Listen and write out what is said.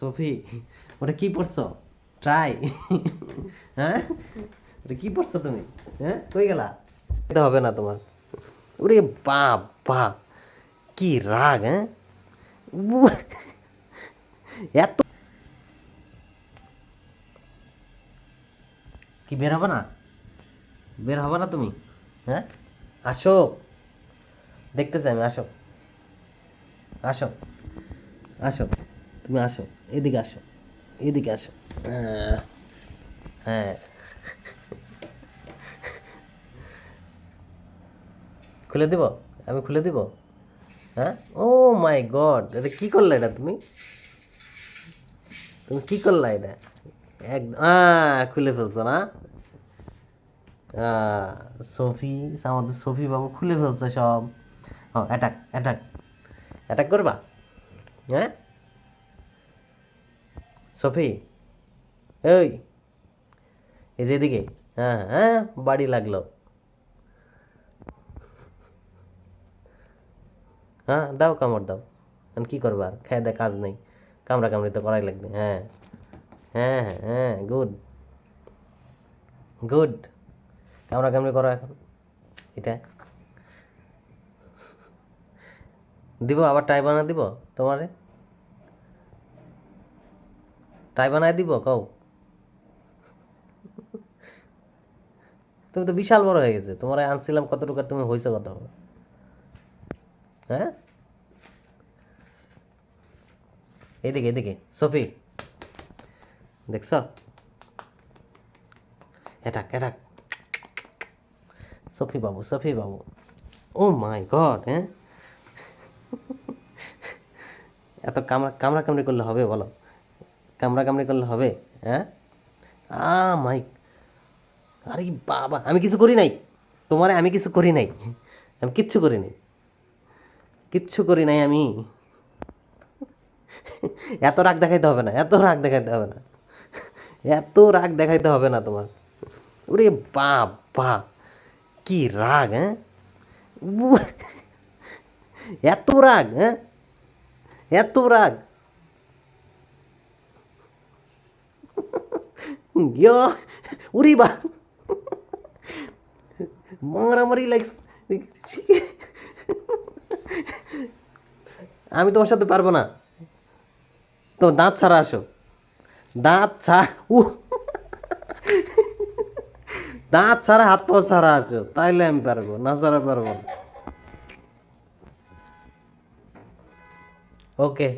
সফি, ওটা কি পড়ছো? ট্রাই হ্যাঁ? ওটা কি পড়ছো তুমি? হ্যাঁ? কই গেলা? এটা হবে না তোমার। ওরে বাপ বা কি রাগ হ্যাঁ? এত কি, বের হবে না? বের হবে না তুমি? হ্যাঁ? আসো। দেখতে চাই আমি, আসো। আসো। আসো। তুমি আসো এদিকে আসো এদিকে আসো। আহ, হ্যাঁ। খুলে দিব? আমি খুলে দিব? হ্যাঁ? ও মাই গড এটা কি করলে এটা তুমি? তুমি কি করলে এটা? এক খুলে ফেলছো না? সফি আমাদের সফি বাবু খুলে ফেলছে সব। হ্যাঁ অ্যাটাক অ্যাটাক অ্যাটাক করবা? হ্যাঁ? সফি, এই এই যে এদিকে হ্যাঁ হ্যাঁ বাড়ি লাগল। হ্যাঁ দাও কামড় দাও। এখন কী করবা আর? খেয়ে দে, কাজ নেই। কামড়া কামড়ি তো করাই লাগবে হ্যাঁ। হ্যাঁ হ্যাঁ হ্যাঁ গুড গুড কামড়া কামড়ি করো এখন। এটা। দিব, আবার টাই বানা দিব তোমারে? টাই বানায় দিব, কও। তুমি তো বিশাল বড় হয়ে গেছে, তোমার আনছিলাম কতটুকু তুমি হয়েছে কত হ্যাঁ? এদিকে এদিকে, সফি। দেখছ? এটাক এটাক সফি বাবু সফি বাবু। ও মাই গড হ্যাঁ? এত কামড়া কামড়া কামড়ি করলে হবে, বলো। কামড়া করলে হবে হ্যাঁ? আ, মাইক। আরে বাবা, আমি কিছু করি নাই। তোমারে আমি কিছু করি নাই। আমি কিচ্ছু করি নাই। কিচ্ছু করি নাই আমি। এত রাগ দেখাইতে হবে না, এত রাগ দেখাইতে হবে না। এত রাগ দেখাইতে হবে না তোমার। ওরে বাপ বা কি রাগ হ্যাঁ? এত রাগ হ্যাঁ? এত রাগ। ইয়ো, উরি বা মারামারি লাইক্স আমি তোমার সাথে পারব না। তো দাঁত ছাড়া আসো। দাঁত ছাড়া উ। দাঁত ছাড়া হাত পাও ছাড়া আসো। তাইলে আমি পারব না ছাড়া পারব না। ওকে